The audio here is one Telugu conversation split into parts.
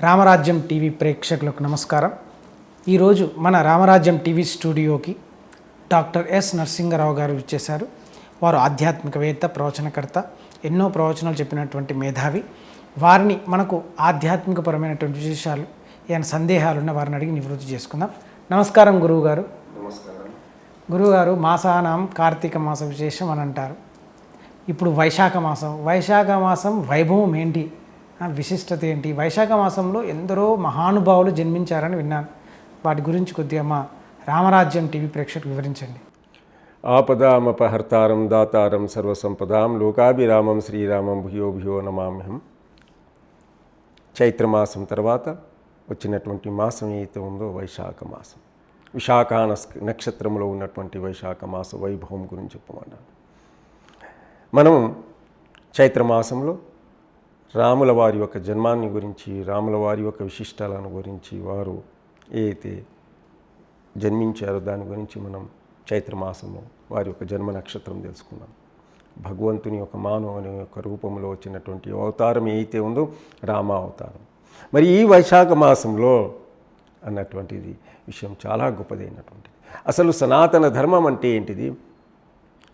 రామరాజ్యం టీవీ ప్రేక్షకులకు నమస్కారం. ఈరోజు మన రామరాజ్యం టీవీ స్టూడియోకి డాక్టర్ ఎస్ నరసింగరావు గారు ఇచ్చేశారు వారు ఆధ్యాత్మికవేత్త ప్రవచనకర్త ఎన్నో ప్రవచనాలు చెప్పినటువంటి మేధావి. వారిని మనకు ఆధ్యాత్మికపరమైనటువంటి విశేషాలు ఏమైనా సందేహాలు ఉన్న వారిని అడిగి నివృత్తి చేసుకుందాం. నమస్కారం గురువు గారు నమస్కారం. గురువుగారు మాసానాం కార్తీక మాస విశేషం అని అంటారు. ఇప్పుడు వైశాఖ మాసం. వైశాఖ మాసం వైభవం ఏంటి? విశిష్టత ఏంటి? వైశాఖ మాసంలో ఎందరో మహానుభావులు జన్మించారని విన్నాను. వాటి గురించి కొద్దిగా మా రామరాజ్యం టీవీ ప్రేక్షకులు వివరించండి. ఆపదామపహర్తారం దాతారం సర్వసంపదాం లోకాభిరామం శ్రీరామం భూయో భూయో నమామ్యహం. చైత్రమాసం తర్వాత వచ్చినటువంటి మాసం ఏదైతే ఉందో వైశాఖ మాసం. విశాఖ నక్షత్రంలో ఉన్నటువంటి వైశాఖ మాస వైభవం గురించి చెప్పమన్నాను. మనం చైత్రమాసంలో రాముల వారి యొక్క జన్మాన్ని గురించి రాముల వారి యొక్క విశిష్టాలను గురించి వారు ఏదైతే జన్మించారో దాని గురించి మనం చైత్రమాసంలో వారి యొక్క జన్మ నక్షత్రం తెలుసుకున్నాం భగవంతుని యొక్క మానవుని యొక్క రూపంలో వచ్చినటువంటి అవతారం ఏదైతే ఉందో రామ అవతారం. మరి ఈ వైశాఖ మాసంలో అన్నటువంటిది విషయం చాలా గొప్పదైనటువంటిది. అసలు సనాతన ధర్మం అంటే ఏంటిది?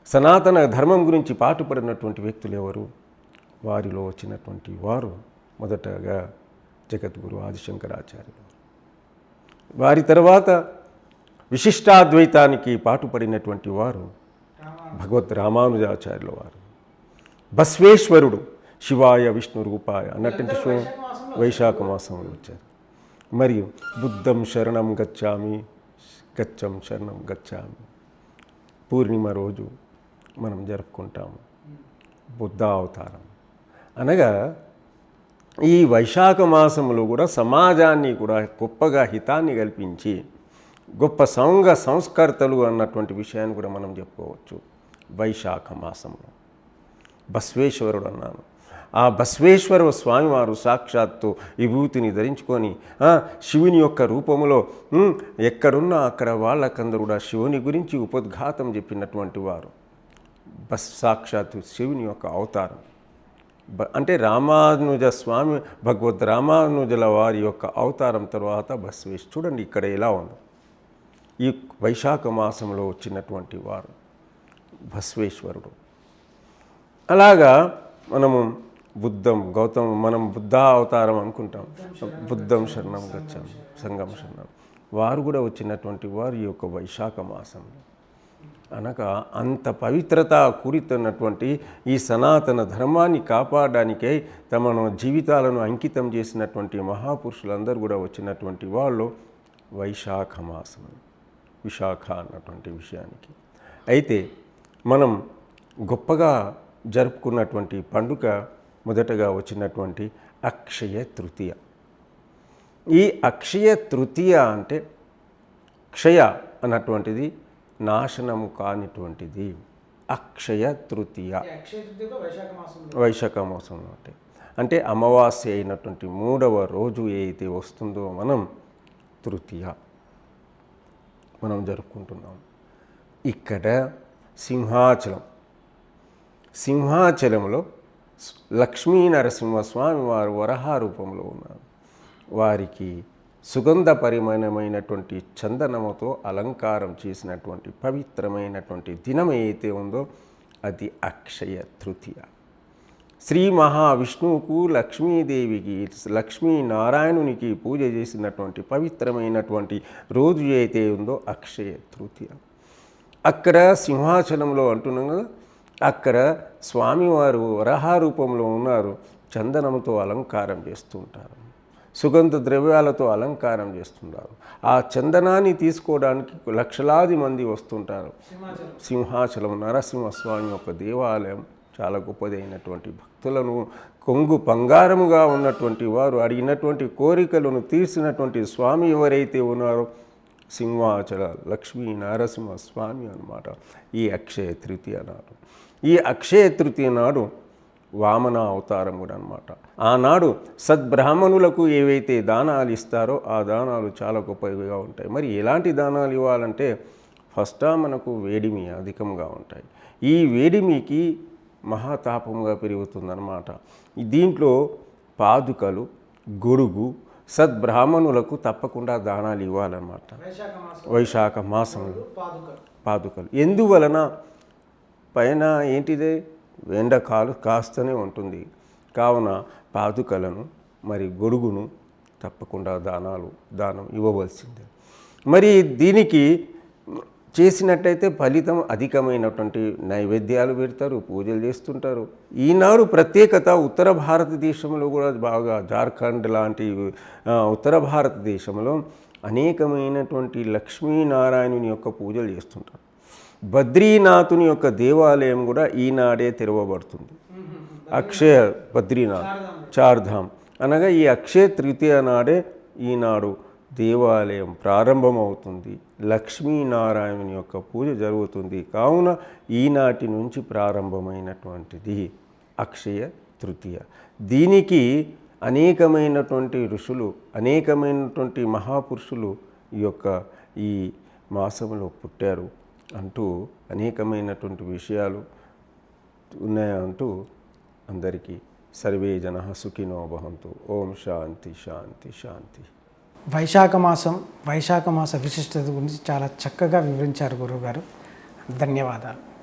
సనాతన ధర్మం గురించి పాటుపడినటువంటి వ్యక్తులు ఎవరు? వారిలో వచ్చినటువంటి వారు మొదటగా జగద్గురు ఆదిశంకరాచార్యులు. వారి తర్వాత విశిష్టాద్వైతానికి పాటుపడినటువంటి వారు భగవద్ రామానుజాచార్యుల వారు. బస్వేశ్వరుడు శివాయ విష్ణు రూపాయ అన్నటువంటి స్వయం వైశాఖ మాసంలో వచ్చారు. మరియు బుద్ధం శరణం గచ్చామి గచ్చం శరణం గచ్చామి. పూర్ణిమ రోజు మనం జరుపుకుంటాము బుద్ధ అవతారం అనగా ఈ వైశాఖ మాసంలో కూడా సమాజాన్ని కూడా గొప్పగా హితాన్ని కల్పించి గొప్ప సంఘ సంస్కర్తలు అన్నటువంటి విషయాన్ని కూడా మనం చెప్పుకోవచ్చు. వైశాఖ మాసంలో. బస్వేశ్వరుడు అన్నాను. ఆ బస్వేశ్వర స్వామివారు సాక్షాత్తు విభూతిని ధరించుకొని శివుని యొక్క రూపములో ఎక్కడున్నా అక్కడ వాళ్ళకందరూ కూడా శివుని గురించి ఉపద్ఘాతం చెప్పినటువంటి వారు. బస్ సాక్షాత్తు శివుని యొక్క అవతారం. అంటే రామానుజ స్వామి భగవద్ రామానుజుల వారి యొక్క అవతారం తర్వాత బస్వేష్. చూడండి ఇక్కడ ఎలా ఉంది. ఈ వైశాఖ మాసంలో వచ్చినటువంటి వారు బస్వేశ్వరుడు. అలాగా మనము బుద్ధం గౌతమ్ మనం బుద్ధ అవతారం అనుకుంటాం. బుద్ధం శరణం గచ్చాం సంగం శరణం. వారు కూడా వచ్చినటువంటి వారు ఈ యొక్క వైశాఖ మాసంలో. అనగా అంత పవిత్రత కూడితున్నటువంటి ఈ సనాతన ధర్మాన్ని కాపాడడానికై తమ జీవితాలను అంకితం చేసినటువంటి మహాపురుషులందరూ కూడా వచ్చినటువంటి వాళ్ళు వైశాఖ మాసం విశాఖ అన్నటువంటి విషయానికి. అయితే మనం గొప్పగా జరుపుకున్నటువంటి పండుగ మొదటగా వచ్చినటువంటి అక్షయ తృతీయ. ఈ అక్షయ తృతీయ అంటే క్షయ అన్నటువంటిది నాశనము కానిటువంటిది అక్షయ తృతీయ. వైశాఖ మాసంలో. అంటే. అంటే అమావాస్య అయినటువంటి మూడవ రోజు ఏదైతే వస్తుందో మనం తృతీయ మనం జరుపుకుంటున్నాం. ఇక్కడ సింహాచలం. సింహాచలంలో లక్ష్మీ నరసింహస్వామి వారు వరహ రూపంలో ఉన్నారు. వారికి సుగంధ పరిమాణమైనటువంటి చందనముతో అలంకారం చేసినటువంటి పవిత్రమైనటువంటి దినం ఏదైతే ఉందో అది అక్షయ తృతీయ. శ్రీ మహావిష్ణువుకు లక్ష్మీదేవికి లక్ష్మీనారాయణునికి పూజ చేసినటువంటి పవిత్రమైనటువంటి రోజు అయితే ఉందో అక్షయ తృతీయ. అక్కడ సింహాచలంలో అంటున్నాం కదా అక్కడ స్వామివారు వరహారూపంలో ఉన్నారు చందనంతో అలంకారం చేస్తుంటారు సుగంధ ద్రవ్యాలతో అలంకారం చేస్తుంటారు. ఆ చందనాన్ని తీసుకోవడానికి లక్షలాది మంది వస్తుంటారు. సింహాచలం నరసింహస్వామి యొక్క దేవాలయం చాలా గొప్పదైనటువంటి భక్తులను కొంగు బంగారముగా ఉన్నటువంటి వారు అడిగినటువంటి కోరికలను తీర్చినటువంటి స్వామి ఎవరైతే ఉన్నారో సింహాచల లక్ష్మీ నరసింహ స్వామి అన్నమాట. ఈ అక్షయ తృతీయ నాడు. ఈ అక్షయ తృతీయ నాడు వామన అవతారం కూడా అనమాట ఆనాడు సద్బ్రాహ్మణులకు ఏవైతే దానాలు ఇస్తారో ఆ దానాలు చాలా గొప్పగా ఉంటాయి. మరి ఎలాంటి దానాలు ఇవ్వాలంటే ఫస్ట్ మనకు వేడిమి అధికంగా ఉంటాయి. ఈ వేడిమికి మహాతాపంగా పెరుగుతుందన్నమాట. దీంట్లో పాదుకలు గొడుగు సద్బ్రాహ్మణులకు తప్పకుండా దానాలు ఇవ్వాలన్నమాట. వైశాఖ మాసం. వైశాఖ మాసంలో పాదుకలు. ఎందువలన? పైన ఏంటిదే? ఎండ కాలు కాస్తూనే ఉంటుంది. కావున పాదుకలను మరి గొడుగును తప్పకుండా దానాలు దానం ఇవ్వవలసిందే. మరి దీనికి చేసినట్టయితే ఫలితం అధికమైనటువంటి నైవేద్యాలు పెడతారు పూజలు చేస్తుంటారు. ఈనాడు ప్రత్యేకత ఉత్తర భారతదేశంలో కూడా బాగా జార్ఖండ్ లాంటి ఉత్తర భారతదేశంలో అనేకమైనటువంటి లక్ష్మీనారాయణుని యొక్క పూజలు చేస్తుంటారు బద్రీనాథుని యొక్క దేవాలయం కూడా ఈనాడే తెరవబడుతుంది. అక్షయ బద్రీనాథ్ చార్ధామ్. అనగా ఈ అక్షయ తృతీయ నాడే ఈనాడు దేవాలయం ప్రారంభమవుతుంది. లక్ష్మీనారాయణుని యొక్క పూజ జరుగుతుంది. కావున ఈనాటి నుంచి ప్రారంభమైనటువంటిది అక్షయ తృతీయ. దీనికి అనేకమైనటువంటి ఋషులు అనేకమైనటువంటి మహాపురుషులు ఈ యొక్క ఈ మాసంలో పుట్టారు అంటూ అనేకమైనటువంటి విషయాలు ఉన్నాయంటూ అందరికీ సర్వే జన సుఖినో భవంతు. ఓం శాంతి శాంతి శాంతి. వైశాఖ మాసం వైశాఖ మాస విశిష్టత గురించి చాలా చక్కగా వివరించారు గురువుగారు. ధన్యవాదాలు.